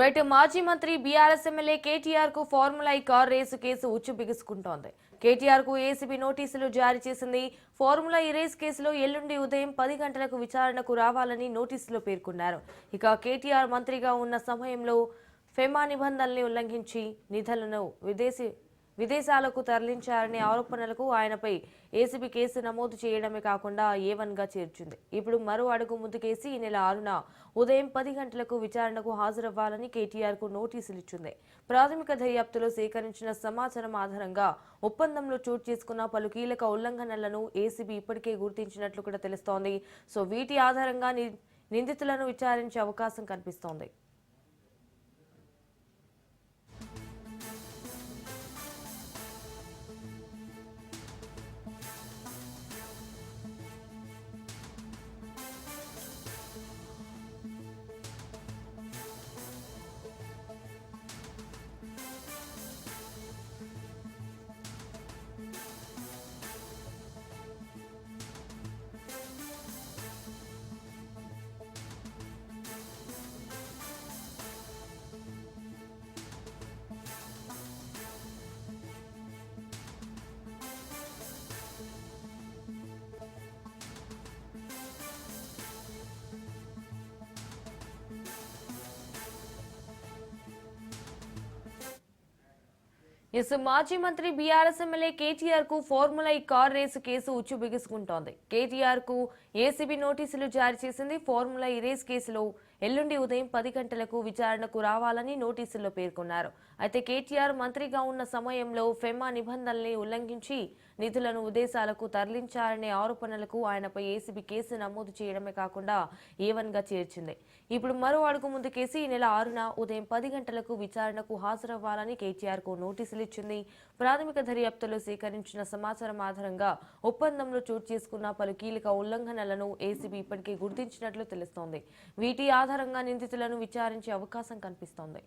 Right మాజీ మంత్రి BRS MLA కేటీఆర్కు formula E car race case ఉచ్చు బిగుసుకుంటోంది. కేటీఆర్కు ఏసీబీ నోటీసులు జారీ చేసింది. ఫార్ములా ఈ రేస్ కేసులో ఎల్లుండి ఉదయం పది గంటలకు విచారణకు రావాలని నోటీసులో పేర్కొన్నారు. ఇక కేటీఆర్ మంత్రిగా ఉన్న సమయంలో ఫెమా నిబంధనల్ని ఉల్లంఘించి నిధులను విదేశీ విదేశాలకు తరలించారనే ఆరోపణలకు ఆయనపై ఏసీబీ కేసు నమోదు చేయడమే కాకుండా ఏ చేర్చింది. ఇప్పుడు మరో అడుగు ముందుకేసి ఈ నెల ఆరున ఉదయం పది గంటలకు విచారణకు హాజరవ్వాలని కేటీఆర్కు నోటీసులు ఇచ్చింది. ప్రాథమిక దర్యాప్తులో సేకరించిన సమాచారం ఆధారంగా ఒప్పందంలో చోటు చేసుకున్న పలు కీలక ఉల్లంఘనలను ఏసీబీ ఇప్పటికే గుర్తించినట్లు కూడా తెలుస్తోంది. సో వీటి ఆధారంగా ని- నిందితులను విచారించే అవకాశం కనిపిస్తోంది. ఎస్ మాజీ మంత్రి BRS MLA కేటీఆర్కు formula E car race case ఉచ్చు బిగుసుకుంటోంది. కేటీఆర్కు ఏసీబీ నోటీసులు జారీ చేసింది ఫార్ములా ఈ రేస్ కేసులో ఎల్లుండి ఉదయం పది గంటలకు విచారణకు రావాలని నోటీసుల్లో పేర్కొన్నారు. అయితే కేటీఆర్ మంత్రిగా ఉన్న సమయంలో ఫెమా నిబంధనల్ని ఉల్లంఘించి నిధులను ఉదేశాలకు తరలించారనే ఆరోపణలకు ఆయనపై ఏసీబీ కేసు నమోదు చేయడమే కాకుండా ఏవన్గా చేర్చింది. ఇప్పుడు మరో అడుగు ముందుకేసి ఈ నెల ఆరున ఉదయం పది గంటలకు విచారణకు హాజరవ్వాలని కేటీఆర్కు నోటీసులు ఇచ్చింది. ప్రాథమిక దర్యాప్తులో సేకరించిన సమాచారం ఆధారంగా ఒప్పందంలో చోటు చేసుకున్న పలు కీలక ఉల్లంఘనలను ఏసీబీ ఇప్పటికే గుర్తించినట్లు తెలుస్తోంది. వీటి ఆధారంగా నిందితులను విచారించే అవకాశం కనిపిస్తోంది.